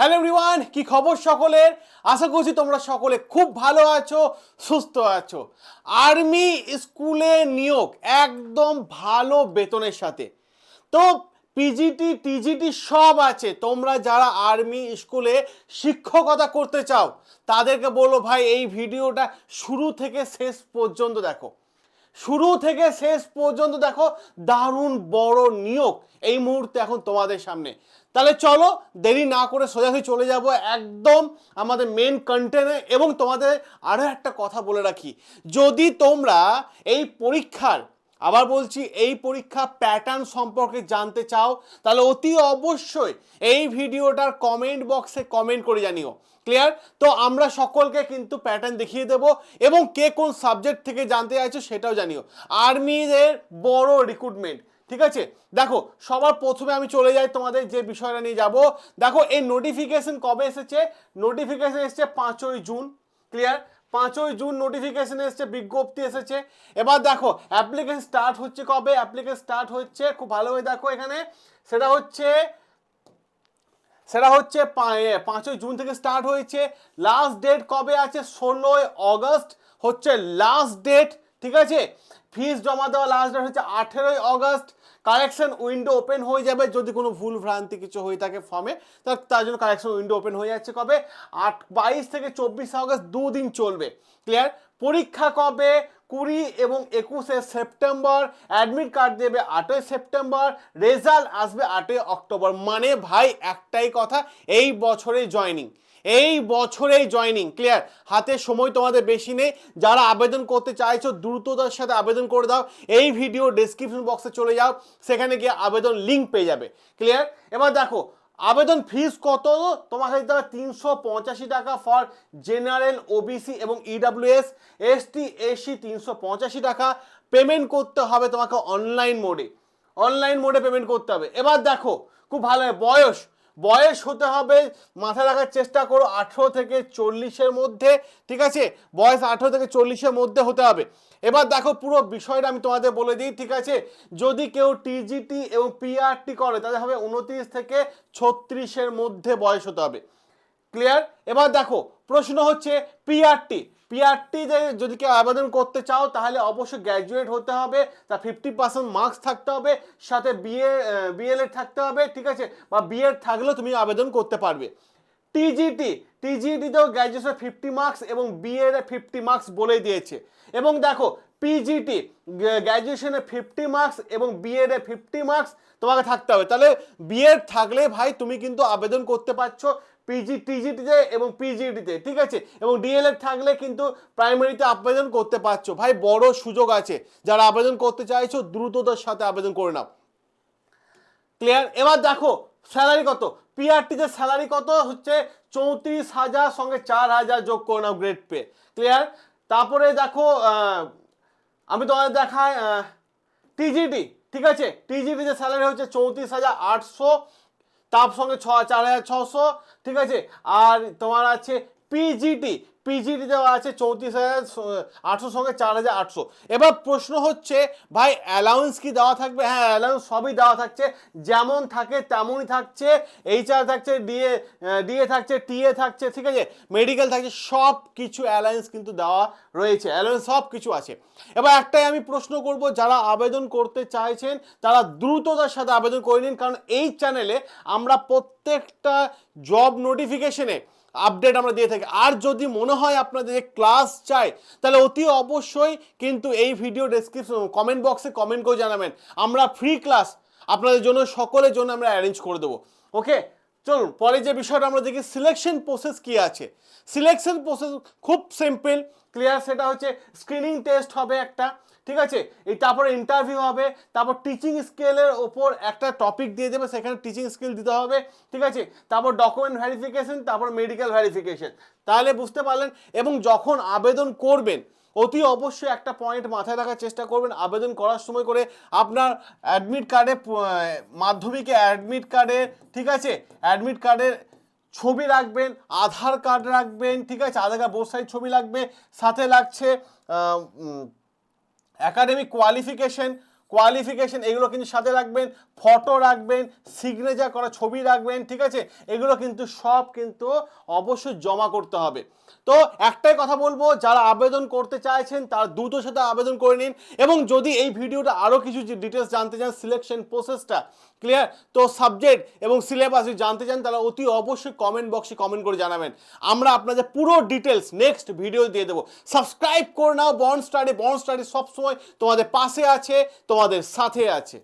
Hello everyone কি খবর সকলের? আশা করছি তোমরা সকলে খুব ভালো আছো, সুস্থ আছো। আর্মি স্কুলে নিয়োগ, একদম ভালো বেতনের সাথে। তো পিজিটি টিজিটি সব আছে। তোমরা যারা আর্মি স্কুলে শিক্ষকতা করতে চাও, তাদেরকে বলো ভাই, এই ভিডিওটা শুরু থেকে শেষ পর্যন্ত দেখো। শুরু থেকে শেষ পর্যন্ত দেখো, দারুণ বড় নিয়োগ। এই মুহূর্তে এখন তোমাদের সামনে। তাহলে চলো, দেরি না করে সোজাসুজি চলে যাব একদম আমাদের মেন কন্টেন্টে এবং তোমাদের আরও একটা কথা বলে রাখি। যদি তোমরা এই পরীক্ষার, আবার বলছি এই পরীক্ষা প্যাটার্ন সম্পর্কে জানতে চাও, তাহলে অতি অবশ্যই এই ভিডিওটার কমেন্ট বক্সে কমেন্ট করে জানিও। ক্লিয়ার তো আমরা সকলকে কিন্তু প্যাটার্ন দেখিয়ে দেব এবং কে কোন সাবজেক্ট থেকে জানতে চাইছো সেটাও জানিও। আর্মিদের বড় রিক্রুটমেন্ট ঠিক আছে? দেখো, সবার প্রথমে আমি চলে যাই তোমাদের যে বিষয়টা নিয়ে যাব। দেখো, এই নোটিফিকেশন কবে এসেছে? নোটিফিকেশন এসেছে পাঁচই জুন ক্লিয়ার পাঁচই জুন নোটিফিকেশন এসেছে, বিজ্ঞপ্তি এসেছে। এবার দেখো অ্যাপ্লিকেশন স্টার্ট হচ্ছে কবে? অ্যাপ্লিকেশন স্টার্ট হচ্ছে, খুব ভালোভাবে দেখো এখানে, সেটা হচ্ছে সেটা হচ্ছে পাঁচই জুন থেকে স্টার্ট হয়েছে। লাস্ট ডেট কবে আছে? ষোলোই অগস্ট হচ্ছে লাস্ট ডেট ঠিক আছে? ফিস জমা দেওয়া লাস্ট ডেট হচ্ছে আঠেরোই অগস্ট। কালেকশন উইন্ডো ওপেন হয়ে যাবে যদি কোনো ভুল ভ্রান্তি কিছু হয়ে থাকে ফর্মে তার তার জন্য কালেকশন উইন্ডো ওপেন হয়ে যাচ্ছে কবে? আট, বাইশ থেকে চব্বিশ অগস্ট দুদিন চলবে। ক্লিয়ার পরীক্ষা কবে? কুড়ি এবং একুশে সেপ্টেম্বর অ্যাডমিট কার্ড দেবে আটই সেপ্টেম্বর রেজাল্ট আসবে আটই অক্টোবর। মানে ভাই, একটাই কথা, এই বছরে জয়নিং এই বছরেই জয়নিং ক্লিয়ার হাতে সময় তোমাদের বেশি নেই। যারা আবেদন করতে চাইছো, দ্রুততার সাথে আবেদন করে দাও। এই ভিডিও ডেসক্রিপশন বক্সে চলে যাও। সেখানে গিয়ে আবেদন লিঙ্ক পেয়ে যাবে ক্লিয়ার এবার দেখো আবেদন ফিস কত? তোমাকে দিতে হবে তিনশো পঁচাশি টাকা ফর জেনারেল ওবিসি এবং ইডাব্লিউএস এসটি এসি তিনশো পঁচাশি টাকা। পেমেন্ট করতে হবে তোমাকে অনলাইন মোডে অনলাইন মোডে পেমেন্ট করতে হবে। এবার দেখো, খুব ভালো বয়স বয়স হতে হবে মাথায় রাখার চেষ্টা করো আঠেরো থেকে চল্লিশের মধ্যে, ঠিক আছে? বয়স আঠেরো থেকে চল্লিশের মধ্যে হতে হবে। এবার দেখো পুরো বিষয়টা আমি তোমাদের বলে দিই, ঠিক আছে? যদি কেউ টিজিটি এবং পিআরটি করে, তাহলে হবে উনত্রিশ থেকে ছত্রিশের মধ্যে বয়স হতে হবে। ক্লিয়ার এবার দেখো, প্রশ্ন হচ্ছে পিআরটি পিআরটি যদি কেউ আবেদন করতে চাও, তাহলে অবশ্যই গ্র্যাজুয়েট হতে হবে তা ফিফটি পার্সেন্ট মার্কস থাকতে হবে, সাথে বিএ বিএলএড থাকতে হবে, ঠিক আছে? বা বিএড থাকলেও তুমি আবেদন করতে পারবে। টিজিটি টিজিটিতেও গ্র্যাজুয়েশন ফিফটি মার্কস এবং বিএড ফিফটি মার্কস বলে দিয়েছে। এবং দেখো পিজিটি গ্র্যাজুয়েশনে ফিফটি মার্কস এবং বিএডে ফিফটি মার্কস তোমাকে থাকতে হবে। তাহলে বিএড থাকলে ভাই তুমি কিন্তু আবেদন করতে পারছ পিজি টিজিটিতে এবং পিজিটিতে ঠিক আছে? এবং ডিএলএড থাকলে কিন্তু প্রাইমারিতে আবেদন করতে পারছ। ভাই, বড় সুযোগ আছে। যারা আবেদন করতে চাইছো, দ্রুততার সাথে আবেদন করে নাও। ক্লিয়ার এবার দেখো স্যালারি কত? পিআরটিতে স্যালারি কত? হচ্ছে চৌত্রিশ হাজার সঙ্গে চার হাজার যোগ করে নাও গ্রেড পে ক্লিয়ার তারপরে দেখো আমি তোমাদের দেখাই টিজিটি ঠিক আছে? টিজিটিতে স্যালারি হচ্ছে চৌত্রিশ হাজার আটশো তার সঙ্গে ছ চার হাজার ছশো ঠিক আছে? আর তোমার আছে পিজিটি পিজিটি দেওয়া আছে চৌত্রিশ হাজার আটশোর সঙ্গে চার হাজার আটশো। এবার প্রশ্ন হচ্ছে, ভাই অ্যালাউন্স কি দেওয়া থাকবে? হ্যাঁ অ্যালাউন্স সবই দেওয়া থাকছে। যেমন থাকে, তেমনই থাকছে। এইচআর থাকছে ডিএ ডিএ থাকছে টিএ থাকছে, ঠিক আছে? মেডিকেল থাকছে, সব কিছু অ্যালায়েন্স কিন্তু দেওয়া রয়েছে। অ্যালায়েন্স সব কিছু আছে। এবার একটাই আমি প্রশ্ন করব, যারা আবেদন করতে চাইছেন, তারা দ্রুততার সাথে আবেদন করে নিন। কারণ এই চ্যানেলে আমরা প্রত্যেকটা জব নোটিফিকেশনে আপডেট আমরা দিয়ে থাকি। আর যদি মনে হয় আপনাদের ক্লাস চাই, তাহলে অতি অবশ্যই কিন্তু এই ভিডিও ডেসক্রিপশন কমেন্ট বক্সে কমেন্ট করে জানাবেন। আমরা ফ্রি ক্লাস আপনাদের জন্য, সকলের জন্য আমরা অ্যারেঞ্জ করে দেবো। ওকে চলুন, পরে যে বিষয়টা আমরা দেখি সিলেকশন প্রসেস কি আছে? সিলেকশন প্রসেস খুব সিম্পল ক্লিয়ার সেটা হচ্ছে স্ক্রিনিং টেস্ট হবে একটা, ঠিক আছে? এই তারপরে ইন্টারভিউ হবে, তারপর টিচিং স্কেলের ওপর একটা টপিক দিয়ে দেবে, সেখানে টিচিং স্কিল দিতে হবে, ঠিক আছে? তারপর ডকুমেন্ট ভেরিফিকেশন তারপর মেডিকেল ভেরিফিকেশন তাহলে বুঝতে পারলেন, এবং যখন আবেদন করবেন অতি অবশ্যই একটা পয়েন্ট মাথায় রাখার চেষ্টা করবেন। আবেদন করার সময় করে আপনার অ্যাডমিট কার্ডে মাধ্যমিকে অ্যাডমিট কার্ডে ঠিক আছে? অ্যাডমিট কার্ডের ছবি রাখবেন, আধার কার্ড রাখবেন, ঠিক আছে? আধার কার্ড বোর্ড সাইড ছবি লাগবে। সাথে লাগছে একাডেমিক কোয়ালিফিকেশন কোয়ালিফিকেশন এগুলো কিন্তু সাথে রাখবেন ফটো রাখবেন সিগনেচার করা ছবি রাখবেন, ঠিক আছে? এগুলো কিন্তু সব কিন্তু অবশ্যই জমা করতে হবে। তো একটাই কথা বলব, যারা আবেদন করতে চাইছেন, তার দ্রুত সাথে আবেদন করে নিন। এবং যদি এই ভিডিওটা আরও কিছু ডিটেলস জানতে চান সিলেকশন প্রসেসটা ক্লিয়ার তো সাবজেক্ট এবং সিলেবাস যদি জানতে চান, তাহলে অতি অবশ্যই কমেন্ট বক্সে কমেন্ট করে জানাবেন। আমরা আপনাদের পুরো ডিটেলস নেক্সট ভিডিও দিয়ে দেবো। সাবস্ক্রাইব করে নাও বন্ড স্টাডি বন্ড স্টাডি সবসময় তোমাদের পাশে আছে তোমাদের সাথে আছে